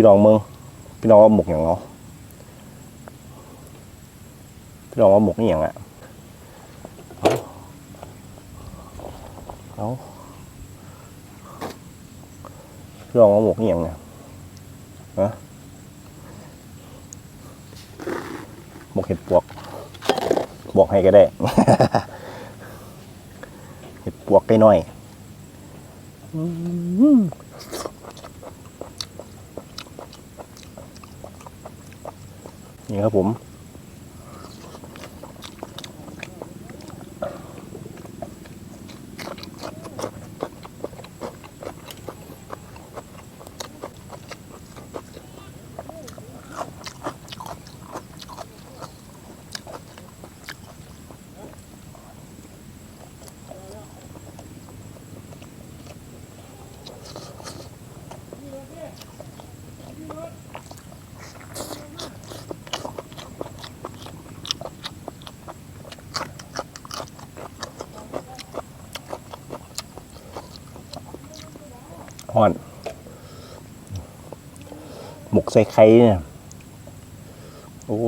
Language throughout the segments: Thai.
พี่น้องเมืองพี่น้องว่าหมกอย่างเนาะพี่น้องว่าหมกนี่อย่างอะเอาพี่น้องว่าหมกนี่อย่างเนี่ยฮะหมกเห็ดปวกบอกให้ก็ได้ เห็ดปวกใกล้น้อยอื ครับผม อ่อน หมกใส่ไข่เนี่ย โอ้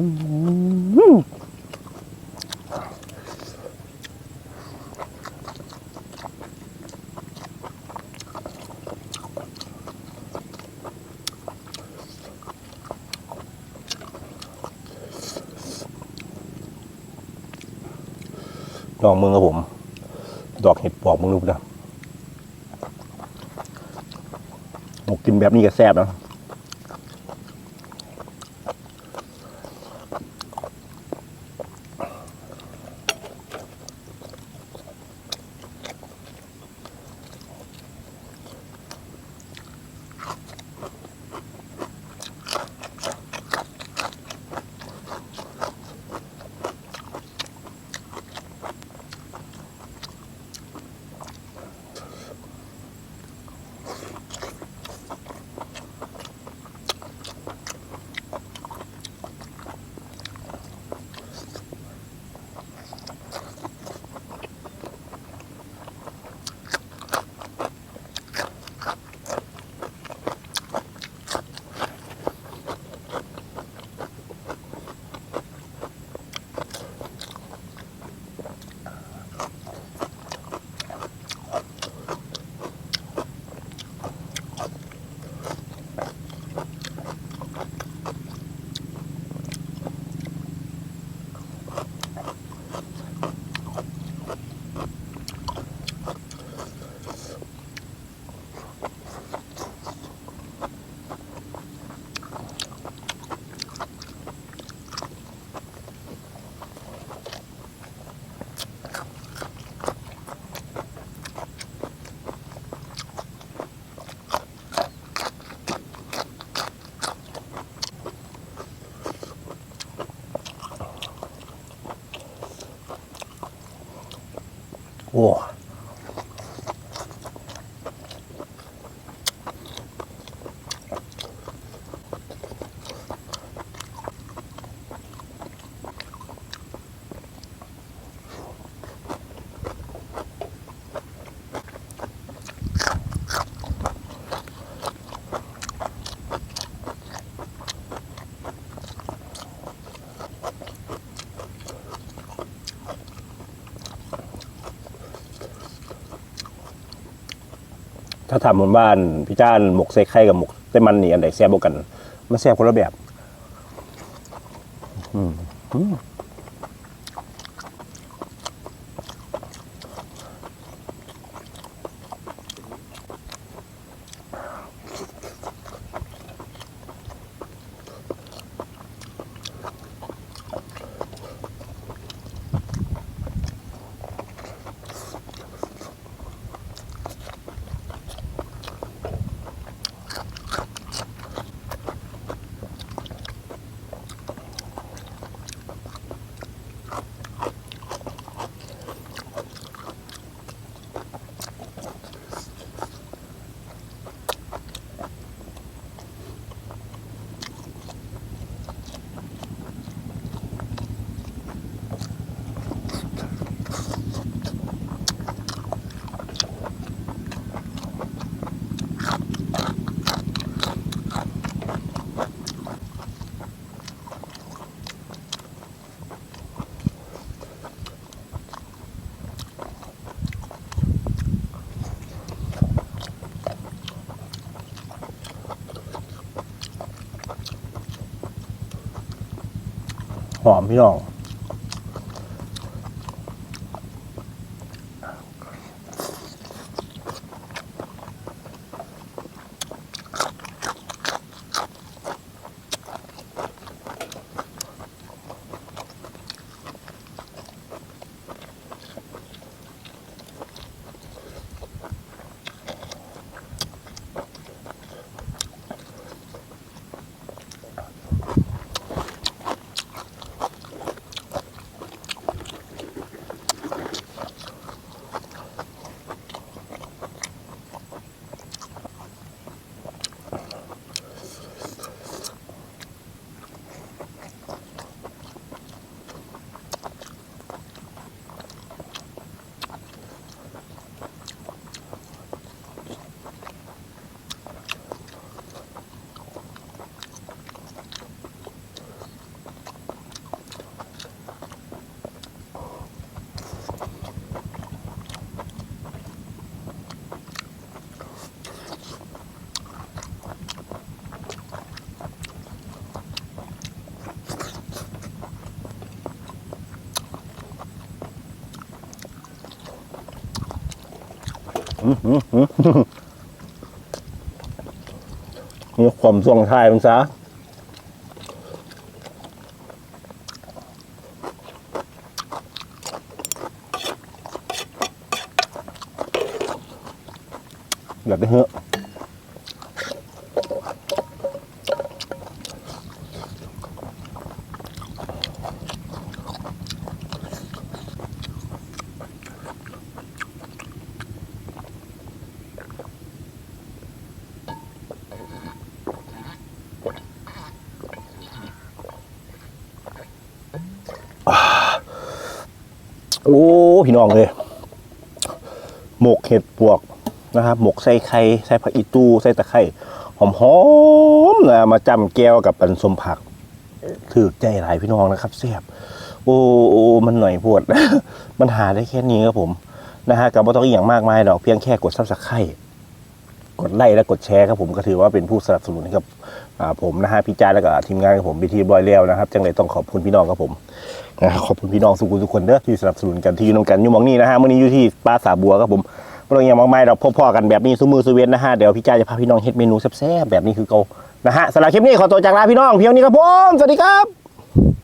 ดอกมึงครับผม ดอกเห็ดปอกมึงดูนะหมกกินแบบนี้ก็แซ่บนะ โอ้ ถ้าทำบนบ้านพี่จ้านหมกใส่ไข่กับหมกใส่มันนี่อันไหนแซ่บกว่ากัน มันแซ่บคนละแบบ อืม อืมหอมพี่น้อ นี่ความส่วงทายมันซะแบบนี้เหอะ โอ้พี่น้องเลยหมกเห็ดปวกนะครับหมกใส่ไข่ใส่ผักอีตูใส่ตะไคร้หอมๆนะมาจำแก้วกับปันสมผักถือใจหลายพี่น้องนะครับแซ่บโอ้โอ้มันหน่อยปวด มันหาได้แค่นี้ครับผมนะฮะกับไม่ต้องอย่างมากมายดอกเพียงแค่กดซับสไครต์กดไลค์และกดแชร์ครับผมก็ถือว่าเป็นผู้สนับสนุนให้กับ ผมนะฮะพี่จ้าแล้วก็ทีมงานของผมบีทีบอยเลี้ยวนะครับจังเลยต้องขอบคุณพี่น้องครับผมนะขอบคุณพี่น้องสุขุทุกคนเด้อที่สนับสนุนกันที่อยู่นำกันอยู่หมองนี้นะฮะมื่อนี้อยู่ที่ป้าสาบัวครับผมเม่องอย่างมากมายเราพ่อๆกันแบบนี้ซุมือซุเวนนะฮะเดี๋ยวพี่จ้าจะพาพี่น้องเฮ็ดเมนูแซ่บๆแบบนี้คือเกานะฮะสำหรับคลิปนี้ขอตัวจากลาพี่น้องเพียงนี้ครับผมสวัสดีครับ